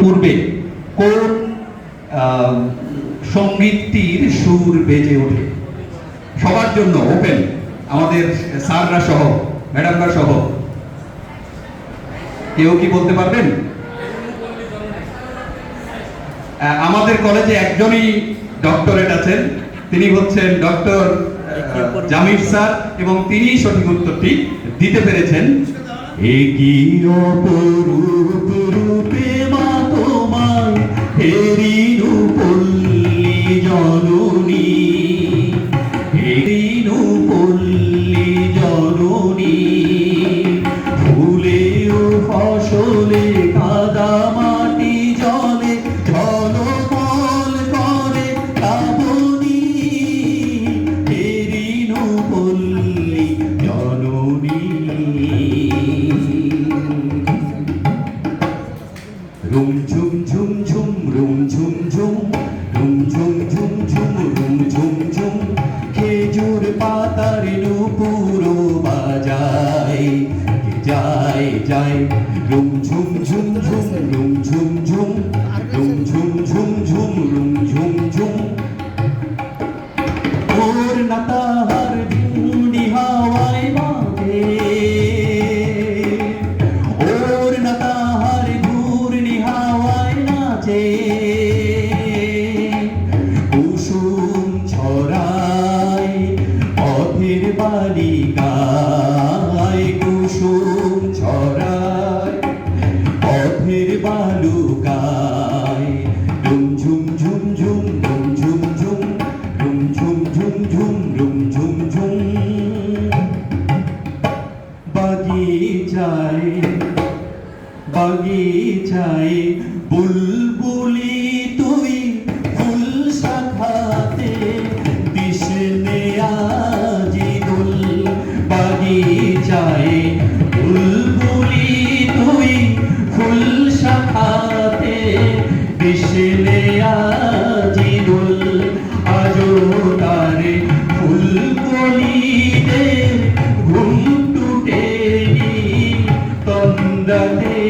পূর্বে কোন সঙ্গীতটির সুর বেজে ওঠে? সবার জন্য ওপেন আমাদের স্যাররা সহ, ম্যাডামরা সহ। কেউ কি বলতে পারবেন? আমাদের কলেজে একজনই ডক্টরেট আছেন, তিনি হচ্ছেন ডক্টর জামির স্যার, এবং তিনি সঠিক উত্তরটি দিতে পেরেছেন। রূপে মা তোমায় হেরিনু পল্লী জননী হেরিনু পল্লী জননী ফুলে ফসলে কাদা মাটি জলে, ঝলমল করে কাবনি হেরিনু পল্লী জননী। 둥둥둥 둥둥둥 둥둥 বাগিচায় বুলবুলি তুই ফুল শাখাতে দিশনে আজি দুল বাগিচায়। বুলবুলি তুই ফুল শাখাতে দিশনে আজি দুল আজো তারে ফুল কলিতে ঘুম টুটেনি তন্দাতে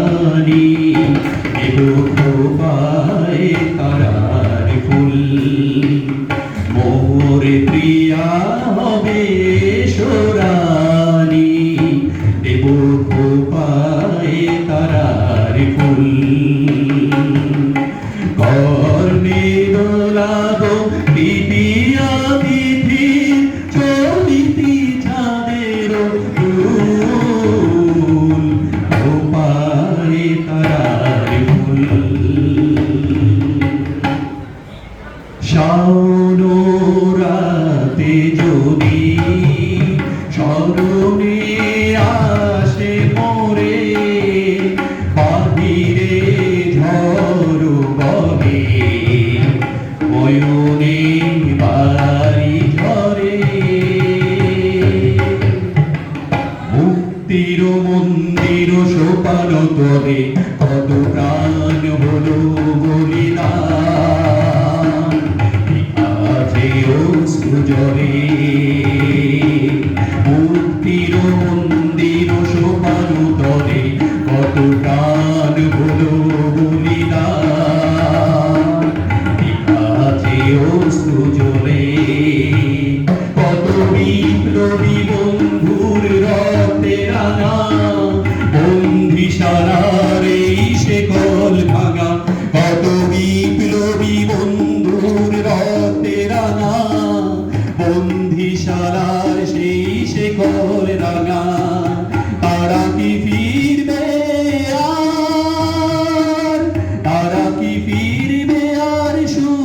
হবে সোরানি খোপায় তারার ফুল। মোর প্রিয়া হবে শাওনোরাতে যদি স্মরণে আসে মোরে, বাহিরে ঝড় বহে ময়ূরে বাড়ি ঝরে। মুক্তির মন্দির সোপান তরে অশ্রুজরে মুক্তির মন্দির সোপান তরে কত টান হলো